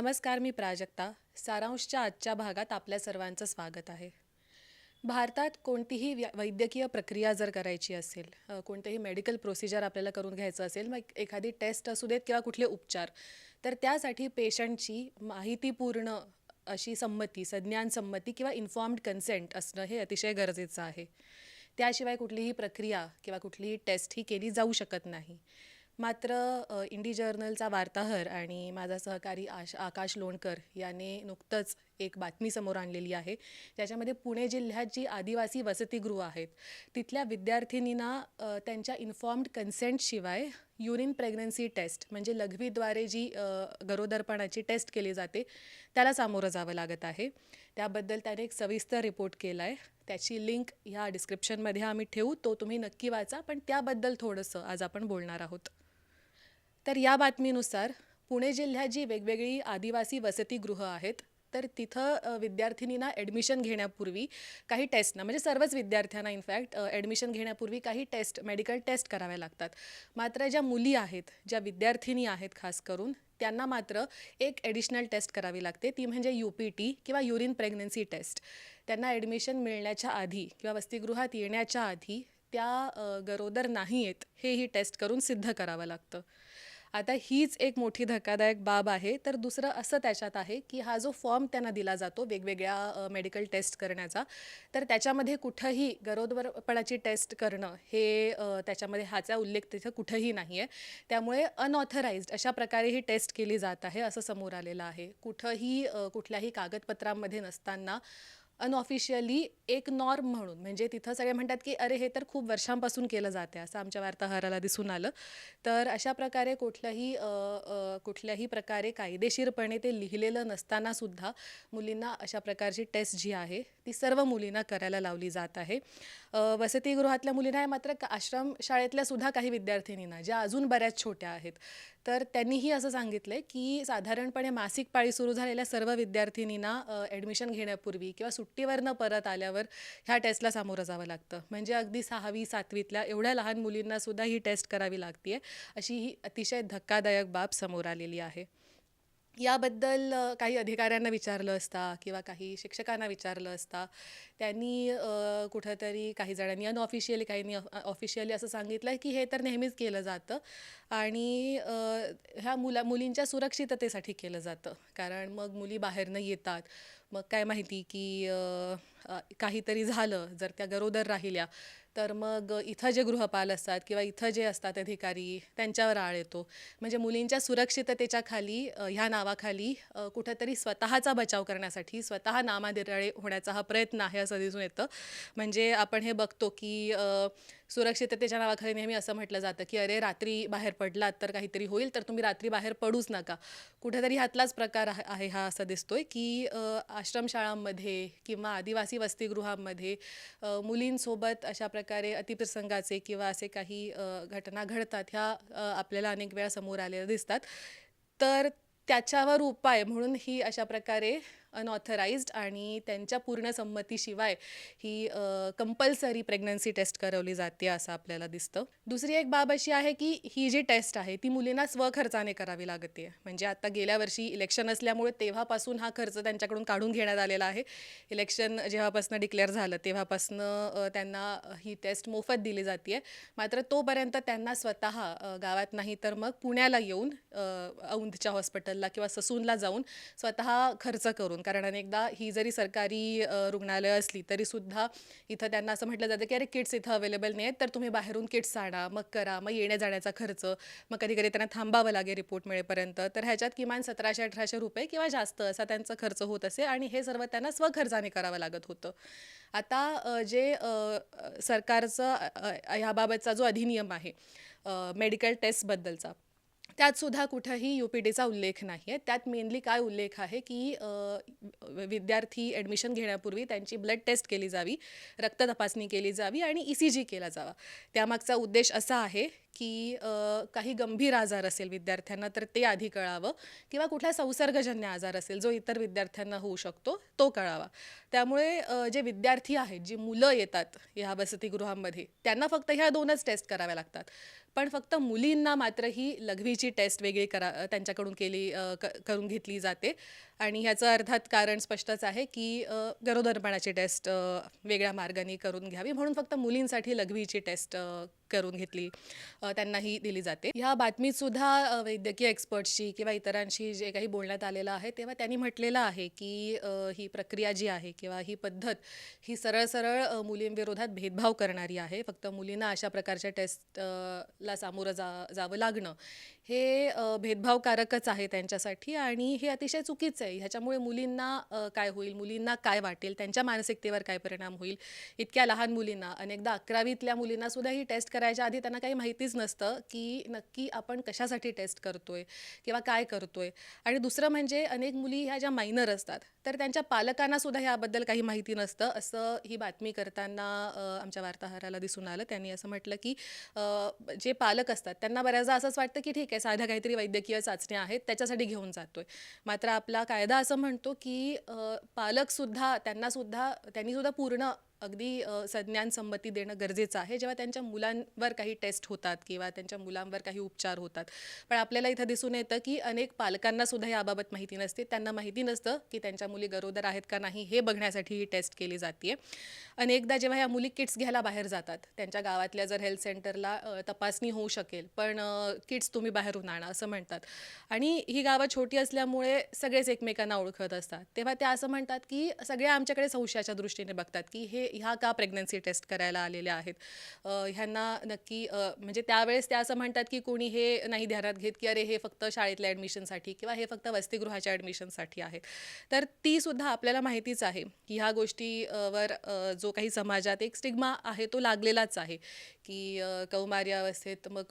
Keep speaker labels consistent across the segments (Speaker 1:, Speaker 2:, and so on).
Speaker 1: नमस्कार मी प्राजक्ता. सारांशच्या आजच्या भागात आपल्या सर्वांचं स्वागत आहे. भारतात कोणतीही वैद्यकीय प्रक्रिया जर करायची असेल कोणतेही मेडिकल प्रोसिजर आपल्याला करून घ्यायचं असेल मग एखादी टेस्ट असू देत किंवा कुठले उपचार तर त्यासाठी पेशंटची माहितीपूर्ण अशी संमती संज्ञान संमती किंवा इन्फॉर्म्ड कन्सेंट असणं हे अतिशय गरजेचं आहे. त्याशिवाय कुठलीही प्रक्रिया किंवा कुठलीही टेस्ट ही केली जाऊ शकत नाही. मात्र इंडी जर्नलचा वार्ताहर आणि माझा सहकारी आश आकाश लोणकर याने नुकतंच एक बातमी समोर आणलेली आहे. त्याच्यामध्ये पुणे जिल्ह्यात जी आदिवासी वसतिगृह आहेत तिथल्या विद्यार्थिनींना त्यांच्या इन्फॉर्म्ड कन्सेंटशिवाय युरिन प्रेग्नन्सी टेस्ट म्हणजे लघवीद्वारे जी गरोदरपणाची टेस्ट केली जाते त्याला सामोरं जावं लागत आहे. त्याबद्दल त्याने एक सविस्तर रिपोर्ट केला आहे त्याची लिंक ह्या डिस्क्रिप्शनमध्ये आम्ही ठेवू. तो तुम्ही नक्की वाचा. पण त्याबद्दल थोडंसं आज आपण बोलणार आहोत. तर या बातमीनुसार पुणे जिल्ह्यात जी वेगवेगळी आदिवासी वसतिगृह आहेत. तर तिथं विद्यार्थिनींना ॲडमिशन घेण्यापूर्वी काही टेस्टना म्हणजे सर्वच विद्यार्थ्यांना इनफॅक्ट ॲडमिशन घेण्यापूर्वी काही टेस्ट मेडिकल टेस्ट कराव्या लागतात. मात्र ज्या मुली आहेत ज्या विद्यार्थिनी आहेत खास करून त्यांना मात्र एक ॲडिशनल टेस्ट करावी लागते. ती म्हणजे यू पी टी किंवा युरिन प्रेग्नन्सी टेस्ट त्यांना ॲडमिशन मिळण्याच्या आधी किंवा वसतिगृहात येण्याच्या आधी त्या गरोदर नाही आहेत हे ही टेस्ट करून सिद्ध करावं लागतं. आता हीच एक मोठी धक्कादायक बाब आहे. तर दुसरं असं त्याच्यात आहे की हा जो फॉर्म त्यांना दिला जातो वेगवेगळ्या मेडिकल टेस्ट करण्याचा तर त्याच्यामध्ये कुठंही गरोदरपणाची टेस्ट करणं हे त्याच्यामध्ये हाचा उल्लेख तिथं कुठंही नाही आहे त्यामुळे अनऑथराइज्ड अशा प्रकारे ही टेस्ट केली जात आहे असं समोर आलेलं आहे. कुठंही कुठल्याही कागदपत्रांमध्ये नसताना अनऑफिशियली एक नॉर्म म्हणून. म्हणजे तिथं सगळे म्हणतात की अरे हे तर खूप वर्षांपासून केलं जाते असं आमच्या वार्ताहराला दिसून आलं. तर अशा प्रकारे कुठल्याही कुठल्याही प्रकारे कायदेशीरपणे ते लिहिलेलं नसताना सुद्धा मुलींना अशा प्रकारची टेस्ट जी आहे ती सर्व मुलींना करायला लावली जात आहे. वसतिगृहातल्या मुलींना आहे मात्र आश्रम शाळेतल्या सुद्धा काही विद्यार्थिनींना ज्या अजून बऱ्याच छोट्या आहेत. तर त्यांनीही असं सांगितलं आहे की साधारणपणे मासिक पाळी सुरू झालेल्या सर्व विद्यार्थिनींना ॲडमिशन घेण्यापूर्वी किंवा सुट्टीवरनं परत आल्यावर ह्या टेस्टला सामोरं जावं लागतं. म्हणजे अगदी सहावी सातवीतल्या एवढ्या लहान मुलींना सुद्धा ही टेस्ट करावी लागते अशी ही अतिशय धक्कादायक बाब समोर आलेली आहे. याबद्दल काही अधिकाऱ्यांना विचारलं असता किंवा काही शिक्षकांना विचारलं असता त्यांनी कुठंतरी काही जणांनी अनऑफिशियली काहींनी ऑफिशियली असं सांगितलं की हे तर नेहमीच केलं जातं आणि ह्या मुला मुलींच्या सुरक्षिततेसाठी केलं जातं. कारण मग मुली बाहेरनं येतात. मग काय माहिती की काहीतरी झालं जर त्या गरोदर राहिल्या तर मग इथं जे गृहपाल असतात किंवा इथं जे असतात अधिकारी त्यांच्यावर आळ येतो. म्हणजे मुलींच्या सुरक्षिततेच्या खाली ह्या नावाखाली कुठंतरी स्वतःचा बचाव करण्यासाठी स्वतः नामादिराळे होण्याचा हा प्रयत्न आहे असं दिसून येतं. म्हणजे आपण हे बघतो की सुरक्षिततेच्या नावाखाली नेहमी असं म्हटलं जातं की अरे रात्री बाहेर पडलात तर काहीतरी होईल तर तुम्ही रात्री बाहेर पडूच नका. कुठेतरी ह्यातलाच प्रकार आहे आहे हा असा दिसतोय की आश्रमशाळांमध्ये किंवा आदिवासी वसतिगृहांमध्ये मुलींसोबत अशा प्रकारे अतिप्रसंगाचे किंवा असे काही घटना घडतात ह्या आपल्याला अनेक वेळा समोर आलेल्या दिसतात. तर त्याच्यावर उपाय म्हणून ही अशा प्रकारे अनऑथराइज्ड आणि त्यांच्या पूर्ण संमतीशिवाय ही कंपल्सरी प्रेग्नन्सी टेस्ट करवली जाते असं आपल्याला दिसतं. दुसरी एक बाब अशी आहे की ही जी टेस्ट आहे ती मुलींना स्वखर्चाने करावी लागते. म्हणजे आता गेल्या वर्षी इलेक्शन असल्यामुळे तेव्हापासून हा खर्च त्यांच्याकडून काढून घेण्यात आलेला आहे. इलेक्शन जेव्हापासून डिक्लेअर झालं तेव्हापासून त्यांना ही टेस्ट मोफत दिली जाते. मात्र तोपर्यंत त्यांना स्वतः गावात नाही तर मग पुण्याला येऊन औंधच्या हॉस्पिटलला किंवा ससूनला जाऊन स्वतः खर्च करून कारण अनेकदा ही जरी सरकारी रुग्णालय असली तरीसुद्धा इथं त्यांना असं म्हटलं जातं की अरे किट्स इथं अवेलेबल नाही आहेत तर तुम्ही बाहेरून किट्स आणा मग करा मग येण्या जाण्याचा खर्च मग कधी कधी त्यांना थांबावं लागेल रिपोर्ट मिळेपर्यंत. तर ह्याच्यात किमान सतराशे अठराशे रुपये किंवा जास्त असा त्यांचा खर्च होत असे आणि हे सर्व त्यांना स्वखर्चाने करावं लागत होतं. आता जे सरकारचं ह्याबाबतचा जो अधिनियम आहे मेडिकल टेस्टबद्दलचा त्यात सुद्धा कुठंही यू पी डीचा उल्लेख नाही आहे त्यात मेनली काय उल्लेख आहे की विद्यार्थी ॲडमिशन घेण्यापूर्वी त्यांची ब्लड टेस्ट केली जावी रक्त तपासणी केली जावी आणि ई सी जी केला जावा. त्यामागचा उद्देश असा आहे की काही गंभीर आजार असेल विद्यार्थ्यांना तर ते आधी कळावं किंवा कुठला संसर्गजन्य आजार असेल जो इतर विद्यार्थ्यांना होऊ शकतो तो कळावा. त्यामुळे जे विद्यार्थी आहेत जी मुलं येतात ह्या वसतिगृहांमध्ये त्यांना फक्त ह्या दोनच टेस्ट कराव्या लागतात. पण फक्त मुलींना मात्र ही लघवीची टेस्ट वेगळी करा त्यांच्याकडून केली करून घेतली जाते. आणि ह्याचं अर्थात कारण स्पष्टच आहे की गरोदरपणाची टेस्ट वेगळ्या मार्गाने करून घ्यावी. म्हणून फक्त मुलींसाठी लघवीची टेस्ट करून घेतली त्यांना त्यांनाही दिली जाते. ह्या बातमीत सुद्धा वैद्यकीय एक्सपर्टशी किंवा इतरांशी जे काही बोलण्यात आलेलं आहे तेव्हा त्यांनी म्हटलेलं आहे की ही प्रक्रिया जी आहे किंवा ही पद्धत ही सरळ सरळ मुलींविरोधात भेदभाव करणारी आहे. फक्त मुलींना अशा प्रकारच्या टेस्ट ला सामोरं जा जावं लागणं हे भेदभावकारकच आहे त्यांच्यासाठी आणि हे अतिशय चुकीचं आहे. ह्याच्यामुळे मुलींना काय होईल मुलींना काय वाटेल त्यांच्या मानसिकतेवर काय परिणाम होईल इतक्या लहान मुलींना अनेकदा अकरावीतल्या मुलींना सुद्धा ही टेस्ट करायच्या आधी त्यांना काही माहितीच नसतं की नक्की आपण कशासाठी टेस्ट करतोय किंवा काय करतोय. आणि दुसरं म्हणजे अनेक मुली ह्या ज्या मायनर असतात तर त्यांच्या पालकांना सुद्धा ह्याबद्दल काही माहिती नसतं. असं ही बातमी करताना आमच्या वार्ताहराला दिसून आलं. त्यांनी असं म्हटलं की जे पालक असतात त्यांना बऱ्याचदा असंच वाटतं की ठीक आहे साध्या काहीतरी वैद्यकीय चाचण्या आहेत त्याच्यासाठी घेऊन जातोय. मात्र आपला कायदा असं म्हणतो की पालकसुद्धा त्यांनासुद्धा त्यांनीसुद्धा पूर्ण अगदी संज्ञान संमती देणं गरजेचं आहे. जेव्हा त्यांच्या मुलांवर काही टेस्ट होतात किंवा त्यांच्या मुलांवर काही उपचार होतात. पण आपल्याला इथं दिसून येतं की अनेक पालकांना सुद्धा याबाबत माहिती नसते. त्यांना माहिती नसतं की त्यांच्या मुली गरोदर आहेत का नाही हे बघण्यासाठी ही टेस्ट केली जाते अनेकदा जेव्हा ह्या मुली किट्स घ्यायला बाहेर जातात त्यांच्या गावातल्या जर हेल्थ सेंटरला तपासणी होऊ शकेल पण किट्स तुम्ही बाहेरून आणा असं म्हणतात. आणि ही गावं छोटी असल्यामुळे सगळेच एकमेकांना ओळखत असतात. तेव्हा ते असं म्हणतात की सगळ्या आमच्याकडे संशयाच्या दृष्टीने बघतात की हे ह्या का प्रेग्नन्सी टेस्ट करायला आलेल्या आहेत? ह्यांना नक्की म्हणजे त्यावेळेस त्या असं म्हणतात की कोणी हे नाही ध्यानात घेत की अरे हे फक्त शाळेतल्या ॲडमिशनसाठी किंवा हे फक्त वसतिगृहाच्या ॲडमिशनसाठी आहे तर ती सुद्धा आपल्याला माहितीच आहे की ह्या गोष्टीवर जो काही समाजात एक स्टिग्मा आहे तो लागलेलाच आहे की कौमार्य अवस्थेत मग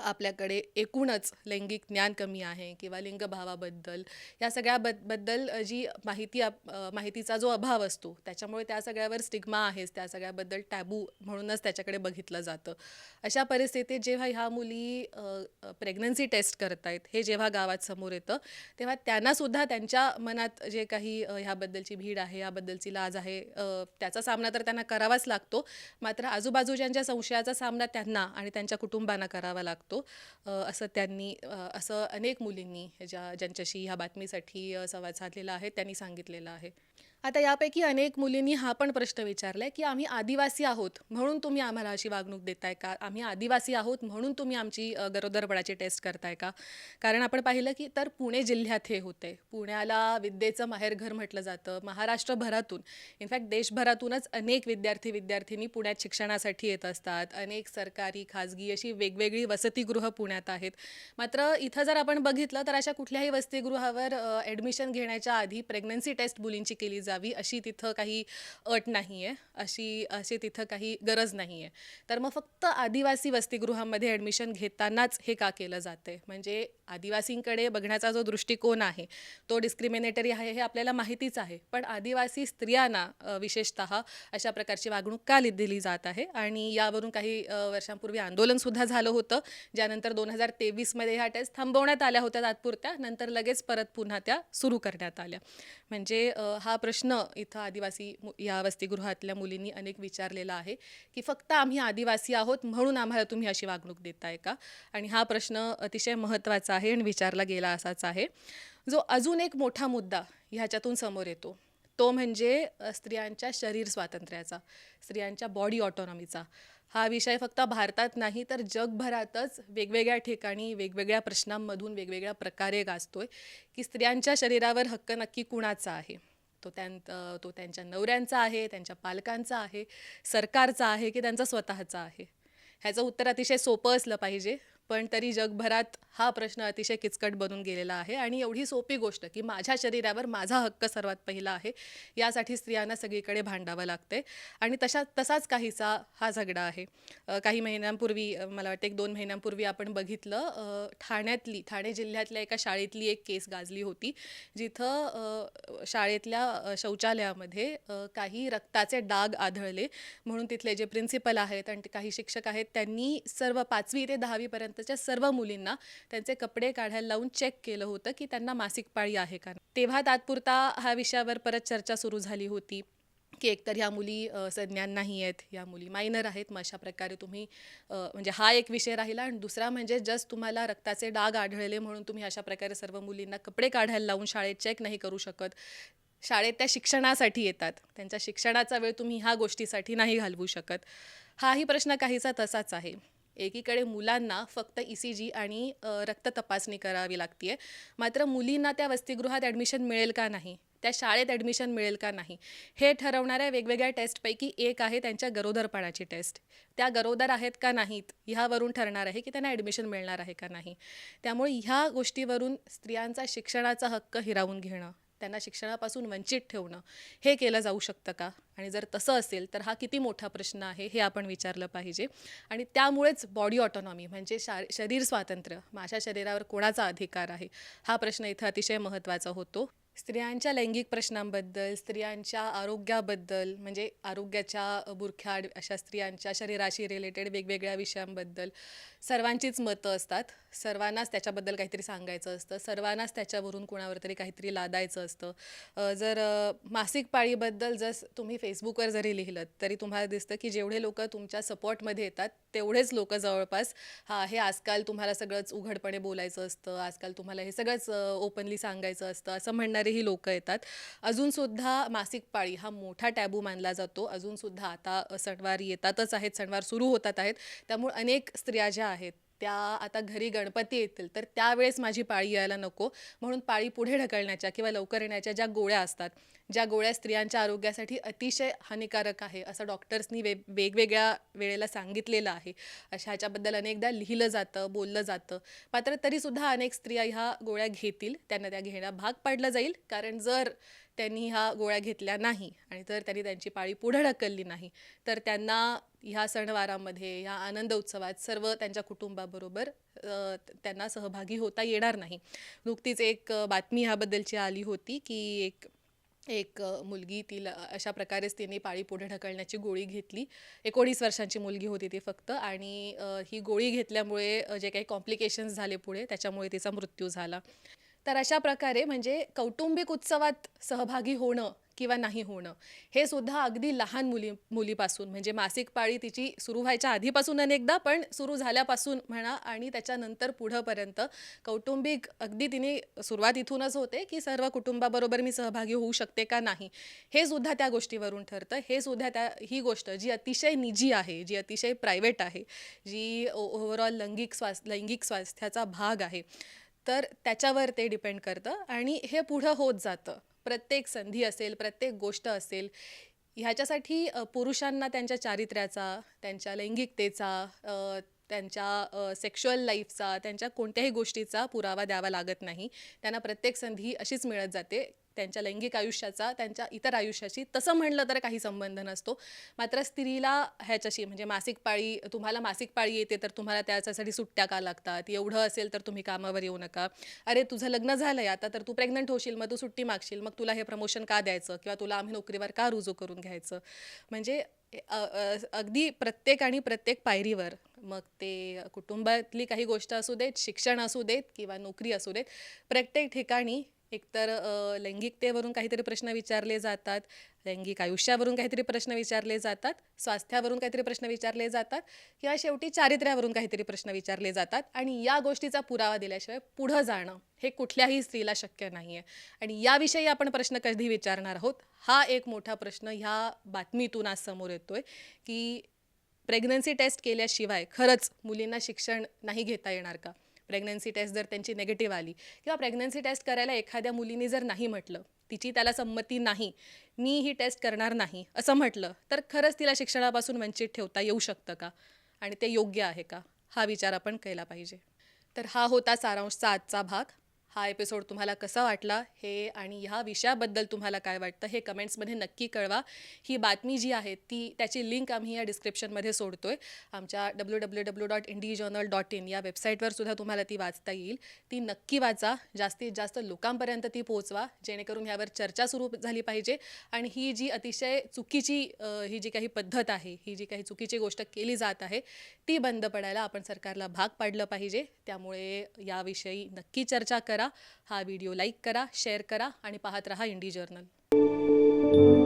Speaker 1: आपल्याकडे एकूणच लैंगिक ज्ञान कमी आहे किंवा लिंगभावाबद्दल या सगळ्या बदबद्दल जी माहिती आप माहितीचा जो अभाव असतो त्याच्यामुळे त्या सगळ्यावर स्टिग्मा आहेच त्या सगळ्याबद्दल टॅबू म्हणूनच त्याच्याकडे बघितलं जातं. अशा परिस्थितीत जेव्हा ह्या मुली प्रेग्नन्सी टेस्ट करतायत हे जेव्हा गावात समोर येतं तेव्हा त्यांनासुद्धा त्यांच्या मनात जे काही ह्याबद्दलची भीड आहे याबद्दलची लाज आहे त्याचा सामना तर त्यांना करावाच लागतो मात्र आजूबाजूच्यांच्या संशयाचा सामना त्यांना आणि त्यांच्या कुटुंबांना करावा लागतो. लागतो असं त्यांनी असं अनेक मुलींनी ज्या ज्यांच्याशी ह्या बातमीसाठी संवाद साधलेला आहे त्यांनी सांगितलेलं आहे. आता यापैकी अनेक मुलींनी हा पण प्रश्न विचारलाय की आम्ही आदिवासी आहोत म्हणून तुम्ही आम्हाला अशी वागणूक देताय का? आम्ही आदिवासी आहोत म्हणून तुम्ही आमची गरोदरपणाची टेस्ट करताय का? कारण आपण पाहिलं की तर पुणे जिल्ह्यात हे होते पुण्याला विद्येचं माहेरघर म्हटलं जातं. महाराष्ट्रभरातून इनफॅक्ट देशभरातूनच अनेक विद्यार्थी विद्यार्थिनी पुण्यात शिक्षणासाठी येत असतात. अनेक सरकारी खाजगी अशी वेगवेगळी वसतिगृह पुण्यात आहेत. मात्र इथं जर आपण बघितलं तर अशा कुठल्याही वसतिगृहावर ॲडमिशन घेण्याच्या आधी प्रेग्नन्सी टेस्ट मुलींची केली जाते. जावी अशी तिथं काही अट नाही आहे अशी अशी तिथं काही गरज नाही आहे तर मग फक्त आदिवासी वसतिगृहामध्ये ॲडमिशन घेतानाच हे का केलं जाते म्हणजे आदिवासींकडे बघण्याचा जो दृष्टिकोन आहे तो डिस्क्रिमिनेटरी आहे हे आपल्याला माहितीच आहे. पण आदिवासी स्त्रियांना विशेषत विशेषतः अशा प्रकारची वागणूक का दिली जात आहे? आणि यावरून काही वर्षांपूर्वी आंदोलनसुद्धा झालं होतं ज्यानंतर दोन हजार तेवीसमध्ये ह्या टेस्ट थांबवण्यात आल्या होत्या तात्पुरत्या नंतर लगेच परत पुन्हा त्या सुरू करण्यात आल्या. म्हणजे हा प्रश्न इथं आदिवासी मु- या वसतिगृहातल्या मुलींनी अनेक विचारलेला आहे की फक्त आम्ही आदिवासी आहोत म्हणून आम्हाला तुम्ही अशी वागणूक देताय का? आणि हा प्रश्न अतिशय महत्त्वाचा आहे आणि विचारला गेला असाच आहे. जो अजून एक मोठा मुद्दा ह्याच्यातून समोर येतो तो म्हणजे स्त्रियांच्या शरीर स्वातंत्र्याचा स्त्रियांच्या बॉडी ऑटोनॉमीचा हा विषय फक्त भारतात नाही तर जगभरातच वेगवेगळ्या ठिकाणी वेगवेगळ्या प्रश्नांमधून वेगवेगळ्या प्रकारे गाजतोय की स्त्रियांच्या शरीरावर हक्क नक्की कुणाचा आहे? तो त्यां तो त्यांच्या नवऱ्यांचा आहे त्यांच्या पालकांचा आहे सरकारचा आहे की त्यांचा स्वतःचा आहे? ह्याचं उत्तर अतिशय सोपं असलं पाहिजे. पण तरी जगभरात हा प्रश्न अतिशय किचकट बनून गेलेला आहे आणि एवढी सोपी गोष्ट की माझ्या शरीरावर माझा हक्क सर्वात पहिला आहे यासाठी स्त्रियांना सगळीकडे भांडावं लागते आणि तशा तसाच काहीसा हा झगडा आहे. काही महिन्यांपूर्वी मला वाटतं एक दोन महिन्यांपूर्वी आपण बघितलं ठाण्यातली ठाणे जिल्ह्यातल्या एका शाळेतली एक केस गाजली होती जिथं शाळेतल्या शौचालयामध्ये काही रक्ताचे डाग आढळले. म्हणून तिथले जे प्रिन्सिपल आहेत आणि काही शिक्षक आहेत त्यांनी सर्व पाचवी ते दहावीपर्यंत वर्षापर्यंतच्या सर्व मुलींना त्यांचे कपडे काढायला लावून चेक केलं होतं की त्यांना मासिक पाळी आहे का? तेव्हा तात्पुरता हा विषयावर परत चर्चा सुरू झाली होती की एकतर ह्या मुली संज्ञान नाही आहेत ह्या मुली मायनर आहेत मग अशा प्रकारे तुम्ही म्हणजे हा एक विषय राहिला. आणि दुसरा म्हणजे जस्ट तुम्हाला रक्ताचे डाग आढळले म्हणून तुम्ही अशा प्रकारे सर्व मुलींना कपडे काढायला लावून शाळेत चेक नाही करू शकत. शाळेत त्या शिक्षणासाठी येतात. त्यांच्या शिक्षणाचा वेळ तुम्ही ह्या गोष्टीसाठी नाही घालवू शकत. हाही प्रश्न काहीसा तसाच आहे. एकीकडे मुलांना फक्त ई सी जी आणि रक्त तपासणी करावी लागते मात्र मुलींना त्या वसतिगृहात ॲडमिशन मिळेल का नाही त्या शाळेत ॲडमिशन मिळेल का नाही हे ठरवणाऱ्या वेगवेगळ्या टेस्टपैकी एक आहे त्यांच्या गरोदरपणाची टेस्ट त्या गरोदर आहेत का नाहीत ह्यावरून ठरणार आहे की त्यांना ॲडमिशन मिळणार आहे का नाही. त्यामुळे ह्या गोष्टीवरून स्त्रियांचा शिक्षणाचा हक्क हिरावून घेणं. त्यांना शिक्षणापासून वंचित ठेवणं हे केलं जाऊ शकतं का? आणि जर तसं असेल तर हा किती मोठा प्रश्न आहे हे आपण विचारलं पाहिजे. आणि त्यामुळेच बॉडी ऑटोनॉमी म्हणजे शार शरीर स्वातंत्र्य माझ्या शरीरावर कोणाचा अधिकार आहे? हा प्रश्न इथं अतिशय महत्त्वाचा होतो. स्त्रियांच्या लैंगिक प्रश्नांबद्दल स्त्रियांच्या आरोग्याबद्दल म्हणजे आरोग्याच्या बुरख्याड अशा स्त्रियांच्या शरीराशी रिलेटेड वेगवेगळ्या विषयांबद्दल सर्वांचीच मतं असतात. सर्वांनाच त्याच्याबद्दल काहीतरी सांगायचं असतं. सर्वांनाच त्याच्यावरून कुणावर तरी काहीतरी लादायचं असतं. जर मासिक पाळीबद्दल जर तुम्ही फेसबुकवर जरी लिहिलं तरी तुम्हाला दिसतं की जेवढे लोक तुमच्या सपोर्टमध्ये येतात तेवढेच लोक जवळपास हा हे आजकाल तुम्हाला सगळंच उघडपणे बोलायचं असतं आजकाल तुम्हाला हे सगळंच ओपनली सांगायचं असतं असं म्हणणार ही लोक येतात. अजूनसुद्धा मासिक पाळी हा मोठा टॅबू मानला जातो. अजूनसुद्धा आता सणवार येतातच आहेत सणवार सुरू होतात आहेत. त्यामुळे अनेक स्त्रिया ज्या आहेत त्या आता घरी गणपती येतील तर त्यावेळेस माझी पाळी यायला नको. म्हणून पाळी पुढे ढकलण्याच्या किंवा लवकर येण्याच्या ज्या गोळ्या असतात ज्या गोळ्या स्त्रियांच्या आरोग्यासाठी अतिशय हानिकारक आहे असं डॉक्टर्सनी वे वेगवेगळ्या वेळेला सांगितलेलं आहे. अशा ह्याच्याबद्दल अनेकदा लिहिलं जातं बोललं जातं. मात्र तरीसुद्धा अनेक स्त्रिया ह्या गोळ्या घेतील त्यांना त्या घेण्या भाग पाडलं जाईल. कारण जर त्यांनी ह्या गोळ्या घेतल्या नाही आणि जर त्यांनी त्यांची पाळी पुढे ढकलली नाही तर त्यांना ह्या सणवारामध्ये ह्या आनंद उत्सवात सर्व त्यांच्या कुटुंबाबरोबर त्यांना सहभागी होता येणार नाही. नुकतीच एक बातमी ह्याबद्दलची आली होती की एक एक मुलगी तिला अशा प्रकारेच तिने पाळी पुढे ढकलण्याची गोळी घेतली. एकोणीस वर्षांची मुलगी होती ती फक्त आणि ही गोळी घेतल्यामुळे जे काही कॉम्प्लिकेशन्स झाले पुढे त्याच्यामुळे तिचा मृत्यू झाला. तर अशा प्रकारे म्हणजे कौटुंबिक उत्सवात सहभागी होणं किंवा नाही होणं हे सुद्धा अगदी लहान मुली मुलीपासून म्हणजे मासिक पाळी तिची सुरू व्हायच्या आधीपासून अनेकदा पण सुरू झाल्यापासून म्हणा आणि त्याच्यानंतर पुढंपर्यंत कौटुंबिक अगदी तिने सुरुवात इथूनच होते की सर्व कुटुंबाबरोबर मी सहभागी होऊ शकते का नाही हे सुद्धा त्या गोष्टीवरून ठरतं. हे सुद्धा त्या ही गोष्ट जी अतिशय निजी आहे जी अतिशय प्रायव्हेट आहे जी ओव्हरऑल लैंगिक स्वास लैंगिक स्वास्थ्याचा भाग आहे. तर त्याच्यावर ते डिपेंड करतं आणि हे पुढं होत जातं. प्रत्येक संधी असेल प्रत्येक गोष्ट असेल ह्याच्यासाठी पुरुषांना त्यांच्या चारित्र्याचा त्यांच्या लैंगिकतेचा त्यांच्या सेक्शुअल लाईफचा त्यांच्या कोणत्याही गोष्टीचा पुरावा द्यावा लागत नाही. त्यांना प्रत्येक संधी अशीच मिळत जाते. त्यांच्या लैंगिक आयुष्याचा त्यांच्या इतर आयुष्याशी तसं म्हणलं तर काही संबंध नसतो. मात्र स्त्रीला ह्याच्याशी म्हणजे मासिक पाळी तुम्हाला मासिक पाळी येते तर तुम्हाला त्याच्यासाठी सुट्ट्या का लागतात? एवढं असेल तर तुम्ही कामावर येऊ नका. अरे तुझं लग्न झालं आहे आता तर तू प्रेग्नंट होशील मग तू सुट्टी मागशील मग तुला हे प्रमोशन का द्यायचं? किंवा तुला आम्ही नोकरीवर का रुजू करून घ्यायचं? म्हणजे अगदी प्रत्येक आणि प्रत्येक पायरीवर मग ते कुटुंबातली काही गोष्ट असू देत शिक्षण असू देत किंवा नोकरी असू देत प्रत्येक ठिकाणी एकतर लैंगिकतेवरून काहीतरी प्रश्न विचारले जातात लैंगिक आयुष्यावरून काहीतरी प्रश्न विचारले जातात स्वास्थ्यावरून काहीतरी प्रश्न विचारले जातात किंवा शेवटी चारित्र्यावरून काहीतरी प्रश्न विचारले जातात आणि या गोष्टीचा पुरावा दिल्याशिवाय पुढं जाणं हे कुठल्याही स्त्रीला शक्य नाही आहे आणि याविषयी आपण प्रश्न कधी विचारणार आहोत? हा एक मोठा प्रश्न ह्या बातमीतून आज समोर येतोय की प्रेग्नन्सी टेस्ट केल्याशिवाय खरंच मुलींना शिक्षण नाही घेता येणार का? प्रेग्नन्सी टेस्ट जर त्यांची नेगेटिव्ह आली किंवा प्रेग्नन्सी टेस्ट करायला एखाद्या मुलीने जर नाही म्हटलं तिची त्याला संमती नाही मी ही टेस्ट करणार नाही असं म्हटलं तर खरंच तिला शिक्षणापासून वंचित ठेवता येऊ शकतं का? आणि ते योग्य आहे का? हा विचार आपण केला पाहिजे. तर हा होता सारांशचा आजचा भाग. हा एपिसोड तुम्हाला कसा वाटला हे आणि ह्या विषयाबद्दल तुम्हाला काय वाटतं हे कमेंट्समध्ये नक्की कळवा. ही बातमी जी आहे ती त्याची लिंक आम्ही या डिस्क्रिप्शनमध्ये सोडतो आहे आमच्या W W W dot Indie Journal dot in या वेबसाईटवर सुद्धा तुम्हाला ती वाचता येईल. ती नक्की वाचा. जास्तीत जास्त लोकांपर्यंत ती पोहोचवा. जेणेकरून ह्यावर चर्चा सुरू झाली पाहिजे. आणि ही जी अतिशय चुकीची ही जी काही पद्धत आहे ही जी काही चुकीची गोष्ट केली जात आहे ती बंद पडायला आपण सरकारला भाग पाडलं पाहिजे. त्यामुळे याविषयी नक्की चर्चा करा. करा हा व्हिडिओ लाईक करा शेअर करा आणि पाहत रहा इंडी जर्नल.